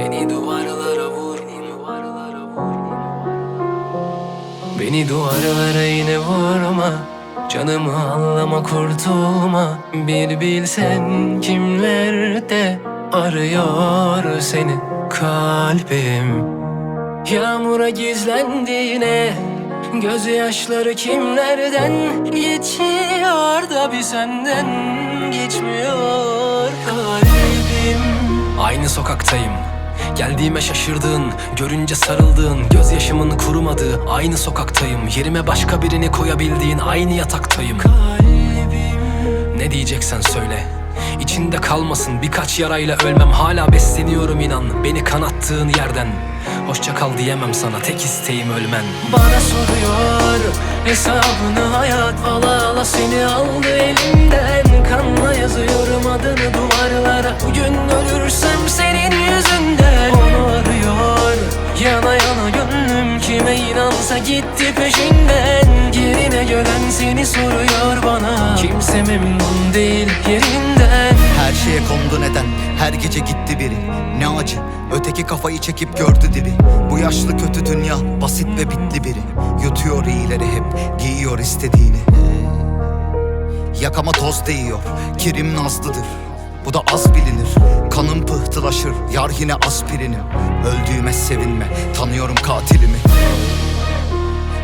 Beni duvarlara vur. Beni duvarlara yine vurma. Canımı anlama kurtulma. Bir bilsen kimlerde arıyor seni kalbim. Yağmura gizlendiğine Gözyaşları kimlerden geçiyor da bir senden geçmiyor kalbim. Aynı sokaktayım Geldiğime şaşırdığın, görünce sarıldığın Gözyaşımın kurumadığı aynı sokaktayım Yerime başka birini koyabildiğin aynı yataktayım. Kalbim. Ne diyeceksen söyle. İçinde kalmasın birkaç yarayla ölmem. Hala besleniyorum inan beni kanattığın yerden. Hoşça kal diyemem sana tek isteğim ölmen. Bana soruyor hesabını hayat Ala ala seni aldı elimden Kanla yazıyorum adını duvarlara. Bugün inansa gitti peşinden Yerine gelen seni soruyor bana. Kimse memnun değil yerinden. Her şeye kondu neden? Her gece gitti biri. Ne acı? Öteki kafayı çekip gördü diri Bu yaşlı kötü dünya Basit ve bitli biri. Yutuyor iyileri hep Giyiyor istediğini. Yakama toz değiyor Kirim nazlıdır. Bu da az bilinir. Kanım pıhtılaşır Yar yine aspirinim Öldüğüme sevinme Tanıyorum katilimi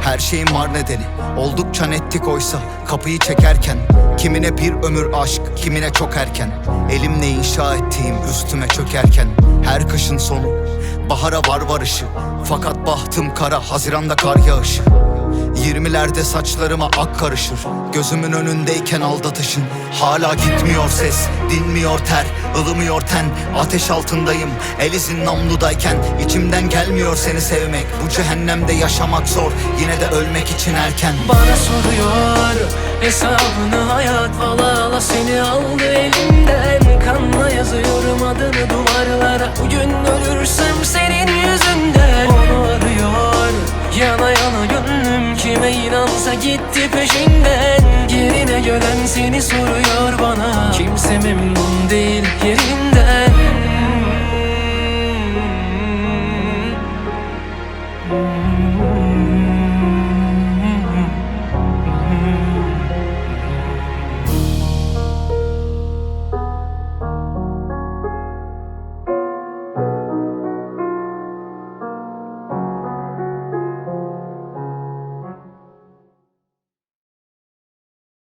her şeyin var nedeni. Oldukça nettik oysa kapıyı çekerken. Kimine bir ömür aşk, kimine çok erken. Elimle inşa ettiğim üstüme çökerken. Her kışın sonu bahara var varışı. Fakat bahtım kara, haziranda kar yağışı Yirmilerde saçlarıma ak karışır. Gözümün önündeyken aldatışın. Hala gitmiyor ses, dinmiyor ter ılımıyor ten, ateş altındayım El izin namludayken. İçimden gelmiyor seni sevmek. Bu cehennemde yaşamak zor Yine de ölmek için erken. Bana soruyor hesabını hayat Ala ala seni aldı elimden Kanla yazıyorum adını duvarlara. Bugün ölürsem senin yüzünden Yüreğime inansa gitti peşinden. Yerine gören seni soruyor bana. Kimse memnun